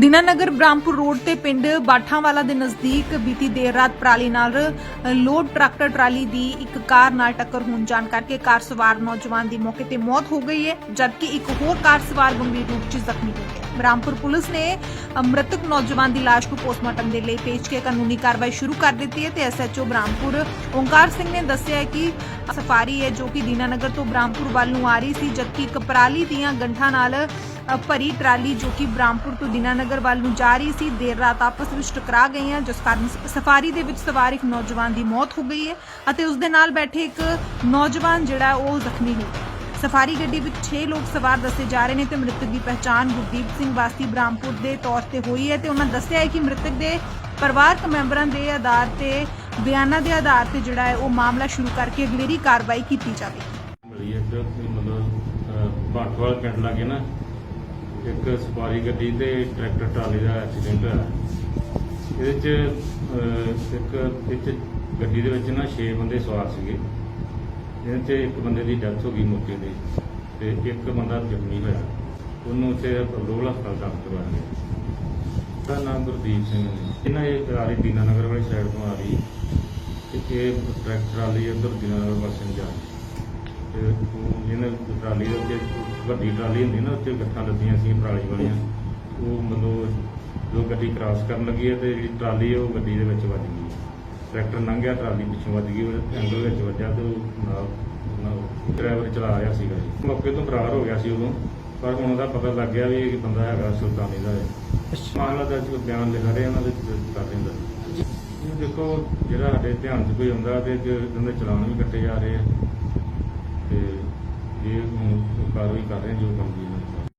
Dinanagar ਬ੍ਰਾਹਮਪੁਰ road ਤੇ ਪਿੰਡ ਬਾਠਾਂਵਾਲਾ ਦੇ ਨਜ਼ਦੀਕ ਬੀਤੀ ਦੇਰ ਰਾਤ ਪਰਾਲੀ ਨਾਲ ਲੋਡ ਟਰੈਕਟਰ ਟਰਾਲੀ ਦੀ ਇੱਕ ਕਾਰ ਨਾਲ ਟੱਕਰ ਹੋਣ ਜਾਣ ਕਰਕੇ ਕਾਰ ਸਵਾਰ ਨੌਜਵਾਨ ਦੀ ਮੌਕੇ ਤੇ ਮੌਤ ਹੋ ਗਈ ਹੈ, ਜਦਕਿ ਇੱਕ ਹੋਰ ਕਾਰ ਸਵਾਰ ਗੰਭੀਰ ਰੂਪ 'ਚ ਜ਼ਖਮੀ ਹੋ ਗਿਆ। ਬ੍ਰਾਹਮਪੁਰ ਪੁਲਿਸ ਨੇ ਮ੍ਰਿਤਕ ਨੌਜਵਾਨ ਦੀ ਲਾਸ਼ ਨੂੰ ਪੋਸਟਮਾਰਟਮ ਦੇ ਲਈ ਭੇਜ ਕੇ ਕਾਨੂੰਨੀ ਕਾਰਵਾਈ ਸ਼ੁਰੂ ਕਰ ਦਿੱਤੀ ਹੈ ਤੇ ਐਸਐਚਓ ਬ੍ਰਾਹਮਪੁਰ ਓਂਕਾਰ ਸਿੰਘ ਨੇ ਦੱਸਿਆ ਕਿ ਸਫਾਰੀ ਹੈ ਜੋ ਕਿ ਦੀਨਾਨਗਰ ਤੋਂ ਬ੍ਰਾਹਮਪੁਰ ਵੱਲ ਨੂੰ ਆ ਰਹੀ ਸੀ, ਜਦਕਿ ਇੱਕ ਪਰਾਲੀ ਦੀਆਂ ਗੰਠਾਂ ਨਾਲ ਅ, ਭਰੀ ਟਰਾਲੀ ਜੋ ਕਿ ਬ੍ਰਾਹਮਪੁਰ ਤੋਂ ਦੀਨਾਨਗਰ ਵੱਲ ਨੂੰ ਜਾ ਰਹੀ ਸੀ ਦੇਰ ਰਾਤ ਆਪਸ ਵਿੱਚ ਟਕਰਾ ਗਈਆਂ ਜਿਸ ਕਾਰਨ ਸ- ਸਫਾਰੀ ਦੇ ਵਿੱਚ ਸਵਾਰ ਇੱਕ ਨੌਜਵਾਨ ਦੀ ਮੌਤ ਹੋ ਗਈ ਹੈ ਅਤੇ ਉਸ ਦੇ ਨਾਲ ਬੈਠੇ ਇੱਕ ਨੌਜਵਾਨ ਜਿਹੜਾ ਉਹ ਜ਼ਖਮੀ ਹੋ ਗਿਆ। ਸਫਾਰੀ ਗੱਡੀ ਵਿੱਚ 6 ਲੋਕ ਸਵਾਰ ਦੱਸੇ ਜਾ ਰਹੇ ਨੇ ਤੇ ਮ੍ਰਿਤਕ ਦੀ ਪਹਿਚਾਣ ਗੁਰਦੀਪ ਸਿੰਘ ਵਾਸੀ ਬ੍ਰਾਹਮਪੁਰ ਦੇ ਤੌਰ ਤੇ ਹੋਈ ਹੈ ਤੇ ਉਹਨਾਂ ਦੱਸਿਆ ਹੈ ਕਿ ਮ੍ਰਿਤਕ ਦੇ ਪਰਿਵਾਰਕ ਮੈਂਬਰਾਂ ਦੇ ਆਧਾਰ ਤੇ ਬਿਆਨਾਂ ਦੇ ਆਧਾਰ ਤੇ ਜਿਹੜਾ ਹੈ ਉਹ ਮਾਮਲਾ ਸ਼ੁਰੂ ਕਰਕੇ ਅਗਲੇਰੀ ਕਾਰਵਾਈ ਕੀਤੀ ਜਾਵੇ ਮਿਲੀ ਇੱਕ ਤੇ ਮਤਲਬ ਬਾਟਵਾਲ ਪਿੰਡ ਲਾਗੇ ਨਾ ਇੱਕ ਸਵਾਰੀ ਗੱਡੀ ਤੇ ਟਰੈਕਟਰ ਟਰਾਲੀ ਦਾ ਐਕਸੀਡੈਂਟ ਹੋਇਆ। ਇਹਦੇ ਚ ਇੱਕ ਵਿੱਚ ਗੱਡੀ ਦੇ ਵਿੱਚ ਨਾ 6 ਬੰਦੇ ਸਵਾਰ ਸੀਗੇ। ਇਹਦੇ ਚ ਇੱਕ ਬੰਦੇ ਦੀ ਡੈਥ ਹੋ ਗਈ ਮੌਕੇ ਤੇ ਤੇ ਇੱਕ ਬੰਦਾ ਜ਼ਖਮੀ ਹੋਇਆ। ਉਹਨੂੰ ਉੱਥੇ ਰੋਲ ਹਸਪਤਾਲ ਦਾਖਲ ਕਰਵਾਇਆ ਗਿਆ ਉਹਦਾ ਨਾਮ ਗੁਰਦੀਪ ਸਿੰਘ ਹੈ। ਇਹਨਾਂ ਇਹ ਆ ਰਹੀ ਦੀਨਾਨਗਰ ਵਾਲੀ ਸਾਈਡ ਤੋਂ ਆ ਰਹੀ ਤੇ ਇਹ ਟਰੈਕਟਰ ਵਾਲੀ ਉਧਰ ਦੀਨਾਨਗਰ ਪਾਸੇ ਨੂੰ ਜਾ ਰਹੀ। ਤੇ ਉਹ ਜਿਹਨੇ ਟਰਾਲੀ ਦੇ ਉੱਤੇ ਵੱਡੀ ਟਰਾਲੀ ਹੁੰਦੀ ਨਾ ਉੱਤੇ ਗੱਠਾਂ ਲੱਦੀਆਂ ਸੀ ਪਰਾਲੀ ਵਾਲੀਆਂ। ਉਹ ਮਤਲਬ ਜੋ ਗੱਡੀ ਕ੍ਰਾਸ ਕਰਨ ਲੱਗੀ ਹੈ ਤੇ ਜਿਹੜੀ ਟਰਾਲੀ ਹੈ ਉਹ ਗੱਡੀ ਦੇ ਵਿੱਚ ਵੱਜ ਗਈ। ਟਰੈਕਟਰ ਲੰਘਿਆ ਟਰਾਲੀ ਪਿੱਛੋਂ ਵੱਜ ਗਈ ਉਹ ਐਂਗਲ ਵਿੱਚ ਵੱਜਿਆ ਤੇ ਉਹ ਨਾਲ ਡਰਾਈਵਰ ਚਲਾ ਰਿਹਾ ਸੀਗਾ ਜੀ। ਮੌਕੇ ਤੋਂ ਫਰਾਰ ਹੋ ਗਿਆ ਸੀ ਉਦੋਂ ਪਰ ਹੁਣ ਉਹਦਾ ਪਤਾ ਲੱਗ ਗਿਆ ਵੀ ਇਹ ਬੰਦਾ ਹੈਗਾ ਸੁਲਤਾਨੀ ਦਾ ਹੈ। ਮਾਮਲਾ ਦਰਜ ਬਿਆਨ ਲਿਖਾ ਰਹੇ ਉਹਨਾਂ ਦੇ ਕਰ ਰਹੇ ਦਾ ਦੇਖੋ ਜਿਹੜਾ ਸਾਡੇ ਧਿਆਨ 'ਚ ਕੋਈ ਆਉਂਦਾ ਤੇ ਜੇ ਉਹਦੇ ਚਲਾਨ ਵੀ ਕੱਟੇ ਜਾ ਰਹੇ ਆ ਤੇ ਇਹ ਹੁਣ ਕਾਰਵਾਈ ਕਰ ਰਹੇ ਆ ਜੋ ਬਣਦੀ ਹੈ